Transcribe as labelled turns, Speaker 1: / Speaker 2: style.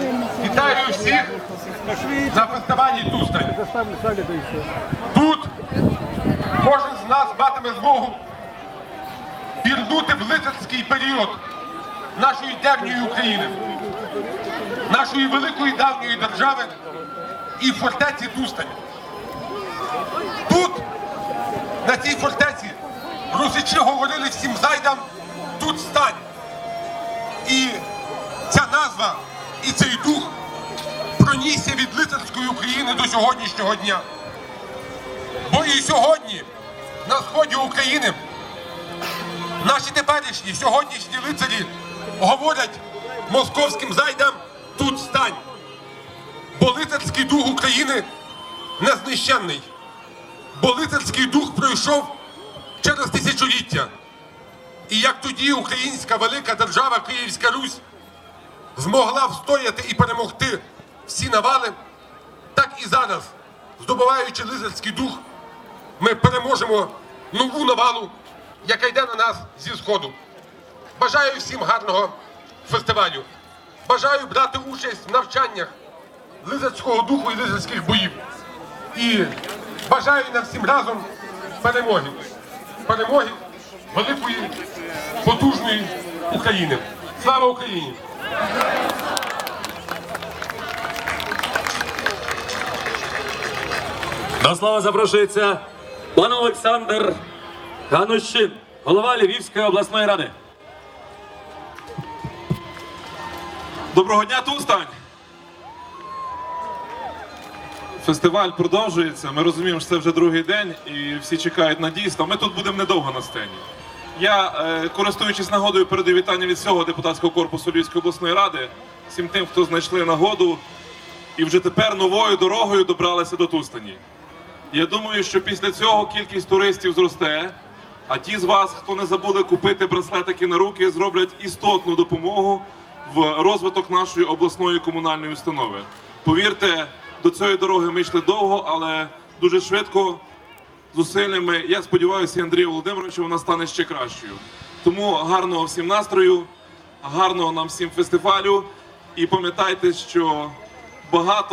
Speaker 1: Вітаю всіх на фестивалі Тустань. Тут кожен з нас матиме змогу пірнути в лицарський період нашої давньої України, нашої великої давньої держави і фортеці Тустань. Тут, на цій фортеці, русичі говорили всім зайдам тут стань. І ця назва і цей дух пронісся від лицарської України до сьогоднішнього дня. Бо і сьогодні на сході України наші теперішні сьогоднішні лицарі говорять московським зайдам тут стань. Бо лицарський дух України незнищенний. Бо лицарський дух пройшов через тисячоліття. І як тоді українська велика держава Київська Русь змогла встояти і перемогти всі навали, так і зараз, здобуваючи лицарський дух, ми переможемо нову навалу, яка йде на нас зі сходу. Бажаю всім гарного фестивалю. Бажаю брати участь в навчаннях лицарського духу і лицарських боїв. І бажаю нам всім разом перемоги. Перемоги великої, потужної України. Слава Україні!
Speaker 2: До слова запрошується пан Олександр Ганущин, голова Львівської обласної ради.
Speaker 3: Доброго дня, Тустань! Фестиваль продовжується. Ми розуміємо, що це вже другий день і всі чекають на дійство. Ми тут будемо недовго на сцені. Я, е, користуючись нагодою, передаю вітання від всього депутатського корпусу Львівської обласної ради, всім тим, хто знайшли нагоду і вже тепер новою дорогою добралися до Тустані. Я думаю, що після цього кількість туристів зросте. А ті з вас, хто не забули купити браслетики на руки, зроблять істотну допомогу в розвиток нашої обласної комунальної установи. Повірте, до цієї дороги ми йшли довго, але дуже швидко, зусиллями. Я сподіваюся, Андрію Володимировичу, вона стане ще кращою. Тому гарного всім настрою, гарного нам всім фестивалю. І пам'ятайте, що багато.